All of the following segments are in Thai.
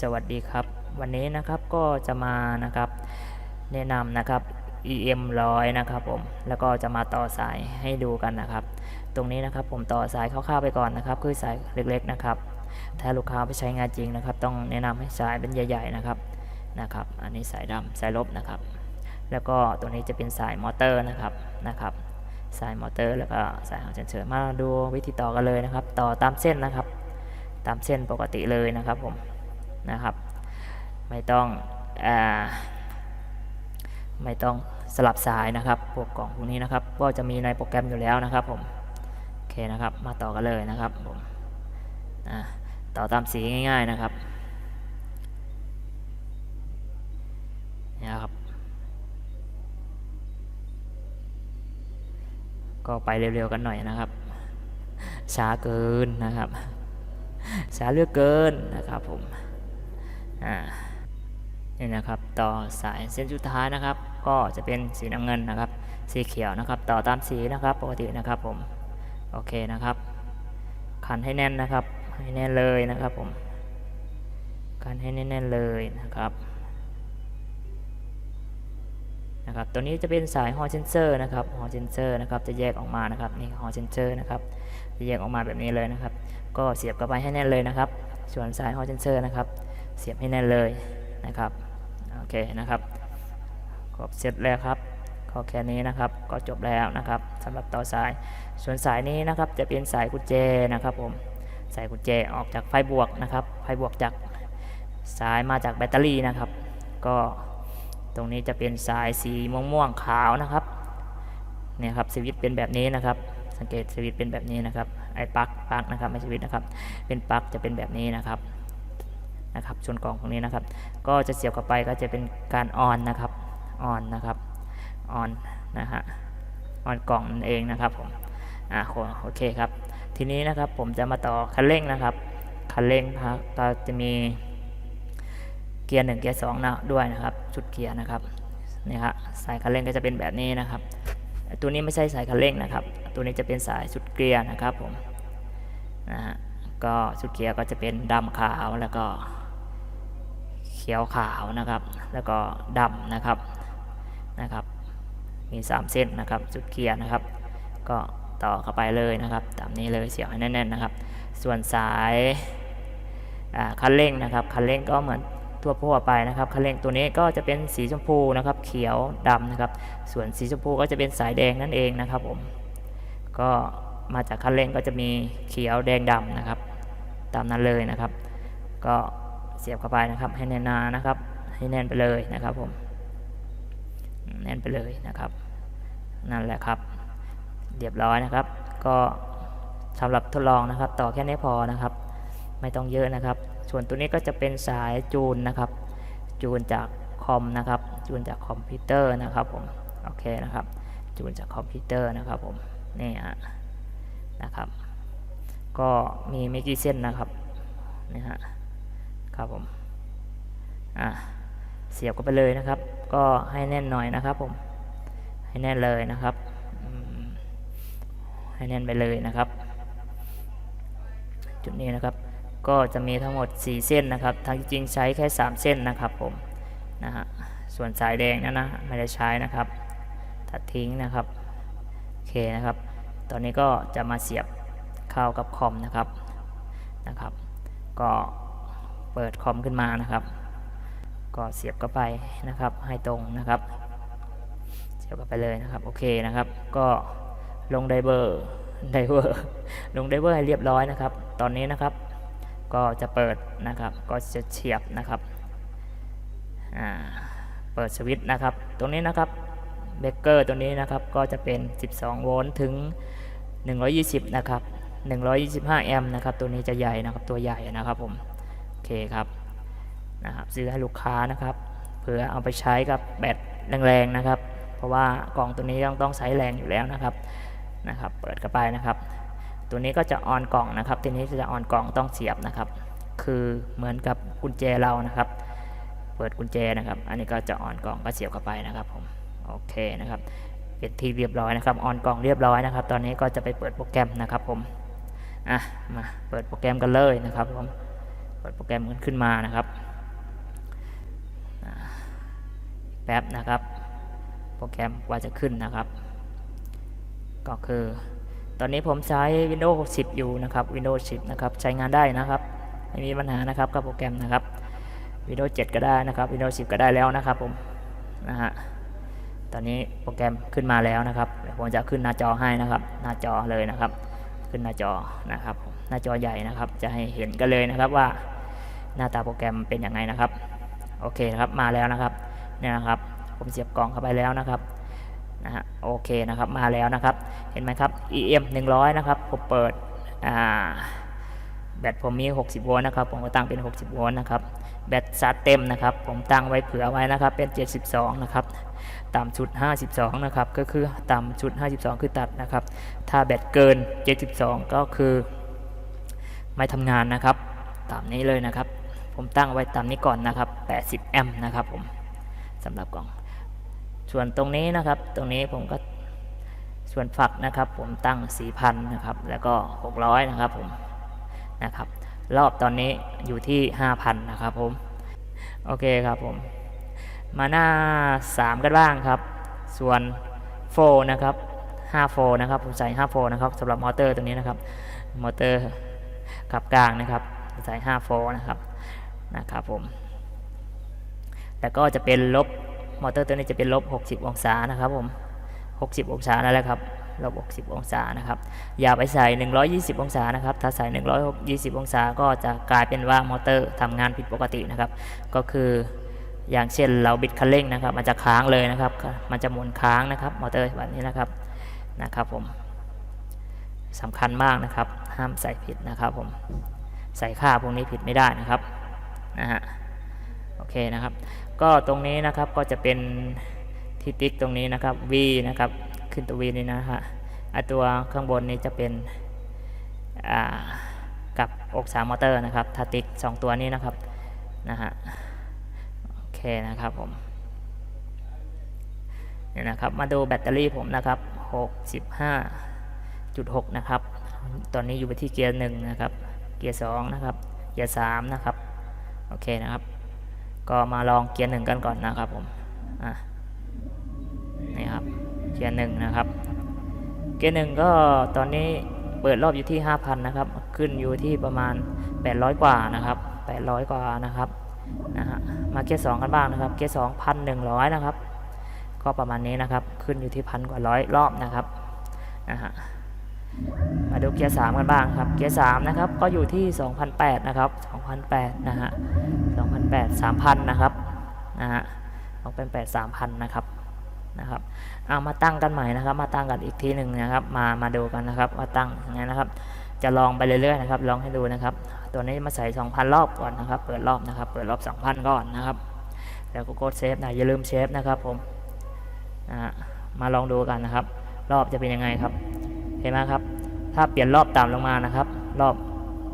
สวัสดีครับ วันนี้นะครับก็จะมานะครับแนะนำนะครับ EM 100นะครับผมแล้วก็จะมาต่อสายให้ดูกันนะครับ ตรงนี้นะครับผมต่อสายคร่าวๆไปก่อนนะครับ คือสายเล็กๆนะครับ ถ้าลูกค้าไปใช้งานจริงนะครับ ต้องแนะนำให้สายเป็นใหญ่ ๆนะครับนะครับ อันนี้สายดำสายลบนะครับ แล้วก็ตัวนี้จะเป็นสายมอเตอร์นะครับนะครับ สายมอเตอร์ แล้วก็สายหางเฉยๆมาดูวิธีต่อกันเลยนะครับ ต่อตามเส้นนะครับ ตามเส้นปกติเลยนะครับผม นะครับ ไม่ต้องอไม่ต้องสลับสายนะครับพวกกล่องพวกนี้นะครับ ก็จะมีในโปรแกรมอยู่แล้วนะครับผมโอเคนะครับมาต่อกันเลยนะครับผมต่อตามสีง่าย ๆนะครับนี่นะครับ ก็ไปเร็วๆกันหน่อยนะครับช้าเกินนะครับช้าเลือกเกินนะครับผม อ่านี่นะครับต่อสายเส้นสุดท้ายนะครับ ก็จะเป็นสีน้ำเงินนะครับ สีเขียวนะครับ ต่อตามสีนะครับปกตินะครับผมโอเคนะครับขันให้แน่นนะครับให้แน่นเลยนะครับผมขันให้แน่นๆเลยนะครับนะครับตัวนี้จะเป็นสายฮอเซนเซอร์นะครับฮอเซนเซอร์นะครับจะแยกออกมานะครับนี่ฮอเซนเซอร์นะครับจะแยกออกมาแบบนี้เลยนะครับ ก็เสียบเข้าไปให้แน่นเลยนะครับ ส่วนสายฮอเซนเซอร์นะครับ สียบให้แน่นเลยนะครับโอเคนะครับครบเสร็จแล้วครับก็แค่นี้นะครับก็จบแล้วนะครับสำหรับต่อสายส่วนสายนี้นะครับจะเป็นสายกุญแจนะครับผมสายกุญแจออกจากไฟบวกนะครับไฟบวกจากสายมาจากแบตเตอรี่นะครับ ก็ตรงนี้จะเป็นสายสีม่วงๆขาวนะครับเนี่ยครับสวิตช์เป็นแบบนี้นะครับ สังเกตสวิตช์เป็นแบบนี้นะครับไอ้ปลั๊กปลั๊กนะครับไม่สวิตช์นะครับเป็นปลั๊กจะเป็นแบบนี้นะครับ นะครับส่วนกล่องตรงนี้นะครับ ก็จะเสียบเข้าไปก็จะเป็นการออนนะครับออนนะครับออนนะฮะออนกล่องนั่นเองนะครับผมอ่าโอเคครับ ทีนี้นะครับผมจะมาต่อคันเร่งนะครับคันเร่งครับก็จะมีเกียร์หนึ่งเกียร์สองนะด้วยนะครับชุดเกียร์นะครับนี่ครสายคันเร่งก็จะเป็นแบบนี้นะครับ ตัวนี้ไม่ใช่สายคันเร่งนะครับ ตัวนี้จะเป็นสายชุดเกียร์นะครับผมนะฮะก็ชุดเกียร์ก็จะเป็นดำขาวแล้วก็ ขียวขาวนะครับ แล้วก็ดำนะครับนะครับ มี 3 เส้นนะครับชุดเกียร์นะครับ ก็ต่อเข้าไปเลยนะครับตามนี้เลยเสียบให้แน่นๆนะครับ ส่วนสายคันเร่งนะครับคันเร่งก็เหมือนทั่วทั่วไปนะครับคันเร่งตัวนี้ก็จะเป็นสีชมพูนะครับ เขียวดำนะครับ ส่วนสีชมพูก็จะเป็นสายแดงนั่นเองนะครับผมก็มาจากคันเร่งก็จะมีเขียวแดงดำนะครับ ตามนั้นเลยนะครับ ก็ เสียบเข้าไปนะครับ ให้แน่นนานะครับ ให้แน่นไปเลยนะครับผมแน่นไปเลยนะครับ นั่นแหละครับเรียบร้อยนะครับ ก็สำหรับทดลองนะครับ ต่อแค่นี้พอนะครับ ไม่ต้องเยอะนะครับ ส่วนตัวนี้ก็จะเป็นสายจูนนะครับ จูนจากคอมนะครับ จูนจากคอมพิวเตอร์นะครับผมโอเคนะครับ จูนจากคอมพิวเตอร์นะครับผมนี่ฮะนะครับ ก็มีไม่กี่เส้นนะครับนี่ฮะ ครับผมอะเสียบกันไปเลยนะครับ ก็ให้แน่นหน่อยนะครับผมให้แน่นเลยนะครับให้แน่นไปเลยนะครับ จุดนี้นะครับก็จะมีทั้งหมด 4 เส้นนะครับทั้งจริงใช้แค่ 3 เส้นนะครับผมนะฮะส่วนสายแดงนั่นนะไม่ได้ใช้นะครับตัดทิ้งนะครับโอเคนะครับ ตอนนี้ก็จะมาเสียบเข้ากับคอมนะครับนะครับ ก็ เปิดคอมขึ้นมานะครับ ก็เสียบเข้าไปนะครับ ให้ตรงนะครับ เสียบเข้าไปเลยนะครับ โอเคนะครับ ก็ลงไดเวอร์ไดเวอร์ลงไดเวอร์ให้เรียบร้อยนะครับ ตอนนี้นะครับ ก็จะเปิดนะครับ ก็จะเฉียบนะครับเปิดสวิตช์นะครับ ตรงนี้นะครับเบรกเกอร์ตัวนี้นะครับก็จะเป็น 12 โวลต์ถึง 120 นะครับ 125 แอมป์นะครับ ตัวนี้จะใหญ่นะครับ ตัวใหญ่นะครับผม เคครับนะครับซื้อให้ลูกค้านะครับเพื่อเอาไปใช้กับแบตแรงๆนะครับ เพราะว่ากล่องตัวนี้ต้องต้องใช้แรงอยู่แล้วนะครับนะครับ เปิดเข้าไปนะครับ ตัวนี้ก็จะออนกล่องนะครับทีนี้จะออนกล่องต้องเสียบนะครับ คือเหมือนกับกุญแจเรานะครับ เปิดกุญแจนะครับ อันนี้ก็จะออนกล่องก็เสียบเข้าไปนะครับผมโอเคนะครับเป็นที่เรียบร้อยนะครับออนกล่องเรียบร้อยนะครับ ตอนนี้ก็จะไปเปิดโปรแกรมนะครับผมอะมาเปิดโปรแกรมกันเลยนะครับผม ปิดโปรแกรมกันขึ้นมานะครับแป๊บนะครับ โปรแกรมกว่าจะขึ้นนะครับ ก็คือ ตอนนี้ผมใช้ Windows 10 อยู่นะครับ Windows 10 นะครับ ใช้งานได้นะครับ ไม่มีปัญหานะครับกับโปรแกรมนะครับ Windows 7 ก็ได้นะครับ Windows 10 ก็ได้แล้วนะครับผม นะฮะ ตอนนี้โปรแกรมขึ้นมาแล้วนะครับ ผมจะขึ้นหน้าจอให้นะครับ หน้าจอเลยนะครับ ขึ้นหน้าจอนะครับ หน้าจอใหญ่นะครับ จะให้เห็นกันเลยนะครับว่า หน้าตาโปรแกรมเป็นยังไงนะครับ โอเคนะครับมาแล้วนะครับเนี่ยนะครับ ผมเสียบกล่องเข้าไปแล้วนะครับนะฮะโอเคนะครับมาแล้วนะครับ เห็นไหมครับ EM 100 นะครับผมเปิดอ่าแบตผมมี 60 โวลต์นะครับ ผมก็ตั้งเป็น 60 โวลต์นะครับ แบตชาร์จเต็มนะครับ ผมตั้งไว้เผื่อไว้นะครับ เป็น 72 นะครับ ต่ำสุด 52 นะครับ ก็คือต่ำสุด 52 คือตัดนะครับ ถ้าแบตเกิน 72 ก็คือ ไม่ทำงานนะครับ ตามนี้เลยนะครับ ผมตั้งไว้ตามนี้ก่อนนะครับ 80 แอมป์นะครับผมสำหรับกล่อง ส่วนตรงนี้นะครับ ตรงนี้ผมก็ส่วนฝักนะครับ ผมตั้ง 4,000 นะครับ แล้วก็ 600 นะครับผมนะครับ รอบตอนนี้อยู่ที่ 5,000 นะครับผม โอเคครับผม มาหน้า 3 กันบ้างครับ ส่วนโฟนะครับ5โฟนะครับ ผมใส่5โฟนะครับสำหรับมอเตอร์ตัวนี้นะครับ มอเตอร์ขับกลางนะครับ ใส่5โฟนะครับ นะครับผมแต่ก็จะเป็นลบมอเตอร์ตัวนี้จะเป็นลบ 60 องศานะครับผม 60 องศานั่นแหละครับลบ 60 องศานะครับ อย่าไปใส่ 120 องศานะครับ ถ้าใส่ 120 องศาก็จะกลายเป็นว่ามอเตอร์ทำงานผิดปกตินะครับ ก็คืออย่างเช่นเราบิดคันเร่งนะครับ มันจะค้างเลยนะครับ มันจะหมุนค้างนะครับ มอเตอร์แบบนี้นะครับ นะครับผมสำคัญมากนะครับ ห้ามใส่ผิดนะครับผม ใส่ค่าพวกนี้ผิดไม่ได้นะครับ นะฮะโอเคนะครับ ก็ตรงนี้นะครับก็จะเป็นที่ติ๊กตรงนี้นะครับ V นะครับขึ้นตัว V นี่นะฮะอะตัวข้างบนนี้จะเป็นอ่ากับอกสามมอเตอร์นะครับถ้าติ๊กสองตัวนี้นะครับนะฮะโอเคนะครับผมเนี่ยนะครับมาดูแบตเตอรี่ผมนะครับ 65.6 นะครับ ตอนนี้อยู่ที่เกียร์หนึ่งนะครับ เกียร์สองนะครับ เกียร์สามนะครับ โอเคนะครับ ก็มาลองเกียร์หนึ่งกันก่อนนะครับผมอะนี่ครับเกียร์หนึ่งนะครับ เกียร์หนึ่งก็ตอนนี้เปิดรอบอยู่ที่ 5,000 นะครับ ขึ้นอยู่ที่ประมาณ 800 กว่านะครับ 800 กว่านะครับนะฮะมาเกียร์สองกันบ้างนะครับ เกียร์สองพันหนึ่งร้อยนะครับ ก็ประมาณนี้นะครับ ขึ้นอยู่ที่พันกว่าร้อยรอบนะครับนะฮะ มาดูเกียร์สามกันบ้างครับ เกียร์สามนะครับ ก็อยู่ที่ 2,008 นะครับ 2,008 นะฮะ 2,008 3,000 นะครับ นะฮะ2,008 3,000 นะครับ นะครับ เอามาตั้งกันใหม่นะครับ มาตั้งกันอีกทีหนึ่งนะครับ มา มาดูกันนะครับ ว่าตั้งยังไงนะครับ จะลองไปเรื่อยๆนะครับ ลองให้ดูนะครับ ตัวนี้มาใส่ 2,000 รอบก่อนนะครับ เปิดรอบนะครับ เปิดรอบ 2,000 ก่อนนะครับ แล้วก็กดเซฟนะ อย่าลืมเซฟนะครับผม นะฮะ มาลองดูกันนะครับ รอบจะเป็นยังไงครับ เห็นไหมครับ ถ้าเปลี่ยนรอบต่ำลงมานะครับ รอบ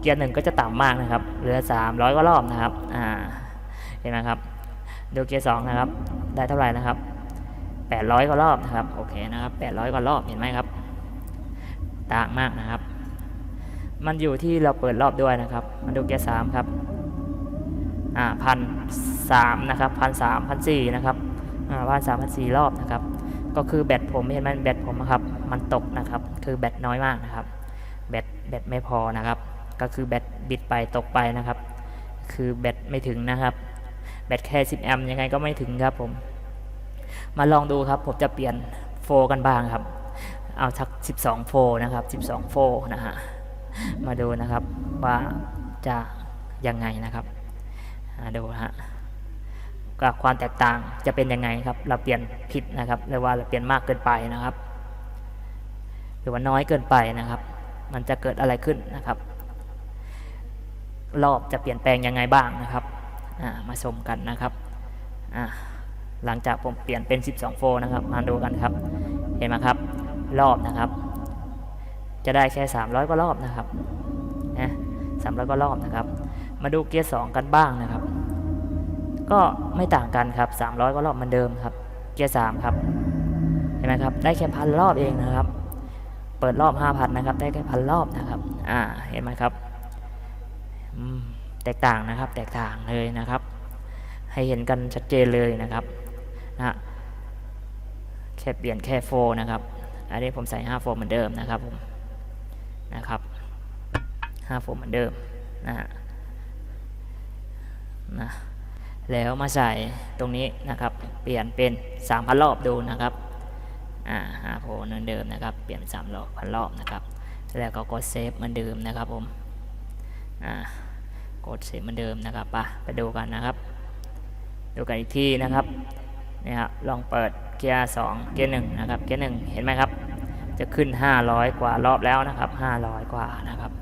เกียร์หนึ่งก็จะต่ำมากนะครับ เหลือ 300กว่ารอบนะครับ อ่า เห็นไหมครับ ดูเกียร์สองนะครับ ได้เท่าไหร่นะครับ 800กว่ารอบนะครับ โอเคนะครับ 800กว่ารอบ เห็นไหมครับ ต่างมากนะครับ มันอยู่ที่เราเปิดรอบด้วยนะครับ มาดูเกียร์สามครับ อ่าพันสามนะครับพันสามพันสี่นะครับ อ่าพันสามพันสี่รอบนะครับ ก็คือแบตผมเห็นไหมแบตผมนะครับ มันตกนะครับ คือแบตน้อยมากนะครับ แบตแบตไม่พอนะครับ ก็คือแบตบิดไปตกไปนะครับ คือแบตไม่ถึงนะครับ แบตแค่ 10 แอมป์ยังไงก็ไม่ถึงครับผม มาลองดูครับ ผมจะเปลี่ยนโฟกันบ้างครับ เอาสัก 12 โฟนะครับ 12 โฟนะฮะ มาดูนะครับว่าจะยังไงนะครับอ่าดูฮะกับความแตกต่างจะเป็นยังไงครับ เราเปลี่ยนผิดนะครับหรือว่าเราเปลี่ยนมากเกินไปนะครับ รือว่าน้อยเกินไปนะครับ มันจะเกิดอะไรขึ้นนะครับ รอบจะเปลี่ยนแปลงยังไงบ้างนะครับมาชมกันนะครับหลังจากผมเปลี่ยนเป็น 12 โฟนะครับ มาดูกันครับ เห็นไหมครับ รอบนะครับ จะได้แค่ 300กว่ารอบนะครับนะ300กว่ารอบนะครับ มาดูเกียร์ 2 กันบ้างนะครับ ก็ไม่ต่างกันครับ 300กว่ารอบเหมือนเดิมครับ เกียร์ 3 ครับ เห็นไหมครับ ได้แค่พันรอบเองนะครับ เปิดรอบ 5,000 นะครับ ได้แค่พันรอบนะครับ อ่า เห็นไหมครับ แตกต่างนะครับ แตกต่างเลยนะครับ ให้เห็นกันชัดเจนเลยนะครับนะแค่เปลี่ยนแค่โฟนะครับ อันนี้ผมใส่5โฟเหมือนเดิมนะครับผม นะครับ5โฟเหมือนเดิมนะฮะนะ แล้วมาใส่ตรงนี้นะครับ เปลี่ยนเป็น 3,000 รอบดูนะครับ อ่า5โฟเหมือนเดิมนะครับ เปลี่ยนเป็น3รอบพันรอบนะครับ แล้วก็กดเซฟเหมือนเดิมนะครับผมอ่ากดเซฟเหมือนเดิมนะครับไปไปดูกันนะครับดูกันอีกทีนะครับเนี่ยครับลองเปิดเกียร์2เกียร์1นะครับเกียร์1เห็นไหมครับ จะขึ้น 500 กว่ารอบแล้วนะครับ 500 กว่านะครับ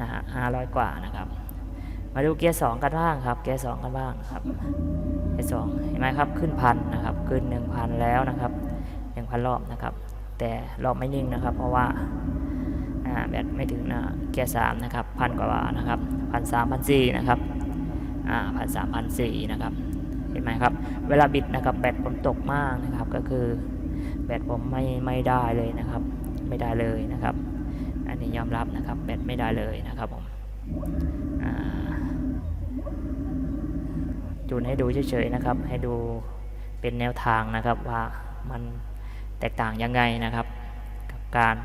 นะฮะ500กว่านะครับ มาดูเกียร์2กันบ้างครับ เกียร์2กันบ้างครับ เกียร์2เห็นไหมครับ ขึ้นพันนะครับ ขึ้น1,000แล้วนะครับ 1,000 รอบนะครับ แต่รอบไม่นิ่งนะครับ เพราะว่าแบตไม่ถึงนะเกียร์3นะครับพันกว่าบาทนะครับพันสามพันสี่นะครับพันสามพันสี่นะครับเห็นไหมครับ เวลาบิดนะครับแบตผมตกมากนะครับ ก็คือแบตผมไม่ไม่ได้เลยนะครับ ไม่ได้เลยนะครับ อันนี้ยอมรับนะครับแบตไม่ได้เลยนะครับผมจูนให้ดูเฉยๆนะครับ ให้ดูเป็นแนวทางนะครับว่ามัน ตกต่างยังไงนะครับ กับการ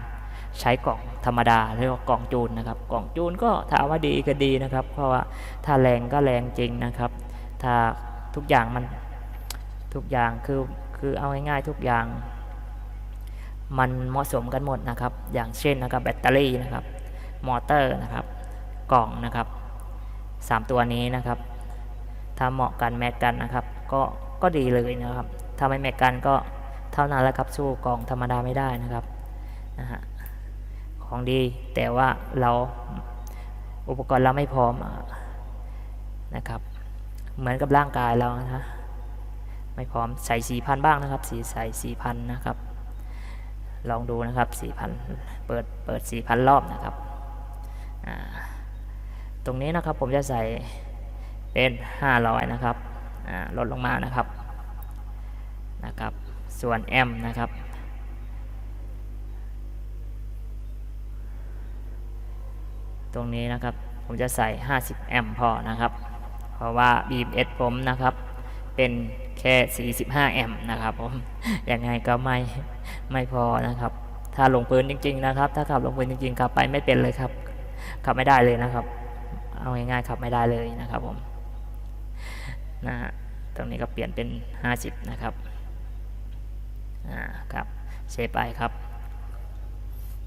ใช้กล่องธรรมดาเรียกว่ากล่องจูนนะครับ กล่องจูนก็ถามว่าดีก็ดีนะครับ เพราะว่าถ้าแรงก็แรงจริงนะครับ ถ้าทุกอย่างมันทุกอย่างคือคือเอาง่ายๆทุกอย่าง มันเหมาะสมกันหมดนะครับ อย่างเช่นนะครับแบตเตอรี่นะครับ มอเตอร์นะครับ กล่องนะครับสามตัวนี้นะครับ ถ้าเหมาะกันแมทกันนะครับ ก็ก็ดีเลยนะครับ ถ้าไม่แมทกันก็ ท่านั้นแล้วครับสู้กล่องธรรมดาไม่ได้นะครับนะฮะของดีแต่ว่าเราอุปกรณ์เราไม่พร้อมนะครับ เหมือนกับร่างกายเรานะไม่พร้อมใส่สี่พันบ้างนะครับสีใส่สี่พันนะครับ ลองดูนะครับสี่พันเปิดเปิดสี่พันรอบนะครับตรงนี้นะครับผมจะใส่เป็นห้าร้อยนะครับลดลงมานะครับนะครับ ส่วนแอมนะครับ ตรงนี้นะครับผมจะใส่ 50 แอมป์พอนะครับ เพราะว่า BMS ผมนะครับ เป็นแค่ 45 แอมป์นะครับผม ยังไงก็ไม่ไม่พอนะครับ ถ้าลงพื้นจริง ๆ นะครับ ถ้าขับลงพื้นจริงๆขับไปไม่เป็นเลยครับ ขับไม่ได้เลยนะครับ เอาง่ายๆขับไม่ได้เลยนะครับผมนะฮะตรงนี้ก็เปลี่ยนเป็น 50 นะครับ อ่าครับเซฟไปครับ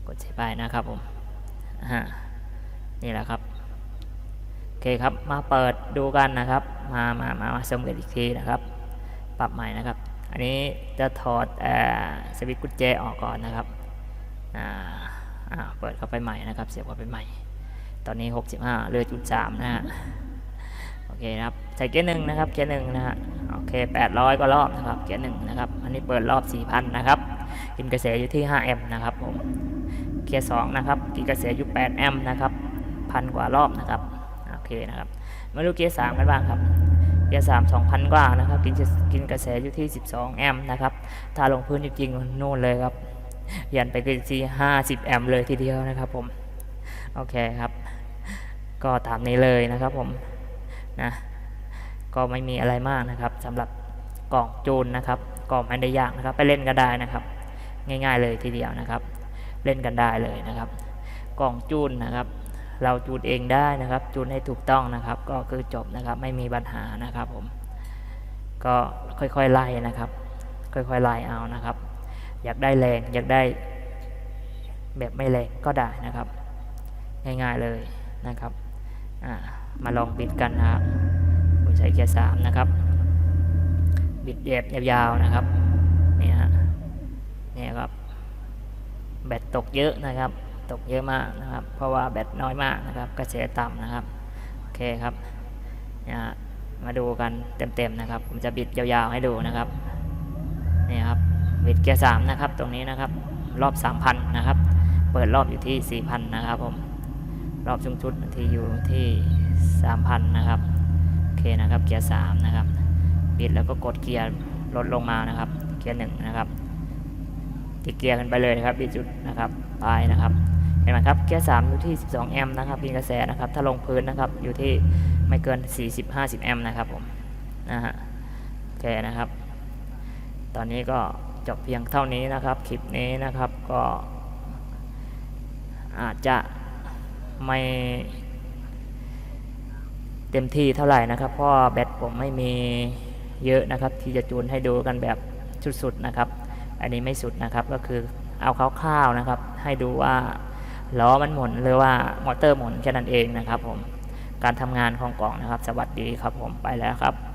กดเซฟไปนะครับผมอ่านี่แหละครับโอเคครับมาเปิดดูกันนะครับ มามามามาชมกันอีกทีนะครับ ปรับใหม่นะครับ อันนี้จะถอดอสวิตช์กุญแจออกก่อนนะครับอ่าอ่าเปิดเข้าไปใหม่นะครับ เสียบเข้าไปใหม่ ตอนนี้ 65เหลือจุด3นะฮะโอเคนะครับใส่เกียร์หนึ่งนะครับเกียร์หนึ่งนะฮะ เค800 ก็รอบนะครับเกียร์หนึ่งนะครับ อันนี้เปิดรอบ 4,000 นะครับ กินกระแสอยู่ที่ 5 แอมป์นะครับผมเกียร์สองนะครับ กินกระแสอยู่ 8 แอมป์นะครับพันกว่ารอบนะครับโอเคนะครับมาดูเกียร์สามกันบ้างครับเกียร์สามสองพันกว่านะครับ กินกินกระแสอยู่ที่ 12 แอมป์นะครับ ถ้าลงพื้นจริงๆนู่นเลยครับยันไปกินที่ 50 แอมป์เลยทีเดียวนะครับผมโอเคครับ ก็ตามนี้เลยนะครับผมนะ ก็ไม่มีอะไรมากนะครับสำหรับกล่องจูนนะครับกล่องไม่ได้ยากนะครับ ไปเล่นก็ได้นะครับ ง่ายๆเลยทีเดียวนะครับ เล่นกันได้เลยนะครับ กล่องจูนนะครับ เราจูนเองได้นะครับ จูนให้ถูกต้องนะครับ ก็คือจบนะครับ ไม่มีปัญหานะครับผมก็ค่อยๆไล่นะครับ ค่อยๆไล่เอานะครับ อยากได้แรงอยากได้แบบไม่แรงก็ได้นะครับ ง่ายๆเลยนะครับมาลองบิดกันนะครับ ใช้แค่สามนะครับ บิดแยบยาวๆนะครับเนี่ยฮะเนี่ยครับ แบตตกเยอะนะครับ ตกเยอะมากนะครับ เพราะว่าแบตน้อยมากนะครับ กระแสต่ำนะครับ โอเคครับเนี่ยฮะมาดูกันเต็มๆนะครับ ผมจะบิดยาวๆให้ดูนะครับนี่ครับบิดเกียร์สามนะครับ ตรงนี้นะครับ รอบสามพันนะครับ เปิดรอบอยู่ที่สี่พันนะครับผม รอบชุงชุดที่อยู่ที่สามพันนะครับ อเคนะครับเกียร์สามนะครับบิดแล้วก็กดเกียร์ลดลงมานะครับ เกียร์หนึ่งนะครับติดเกียร์กันไปเลยนะครับบิดจุดนะครับไปนะครับเห็นไหมครับเกียร์3อยู่ที่ 12 แอมป์นะครับมีกระแสนะครับถ้าลงพื้นนะครับอยู่ที่ไม่เกิน 40-50 แอมป์นะครับผมนะฮะโอเคนะครับ ตอนนี้ก็จบเพียงเท่านี้นะครับคลิปนี้นะครับก็อาจจะไม่ เต็มที่เท่าไหร่นะครับเพราะว่าแบตผมไม่มีเยอะนะครับ ที่จะจูนให้ดูกันแบบสุดๆนะครับ อันนี้ไม่สุดนะครับก็คือเอาคร่าวๆนะครับ ให้ดูว่าล้อมันหมุนหรือว่ามอเตอร์หมุนแค่นั้นเองนะครับ ผมการทำงานของกล่องนะครับ สวัสดีครับผมไปแล้วครับ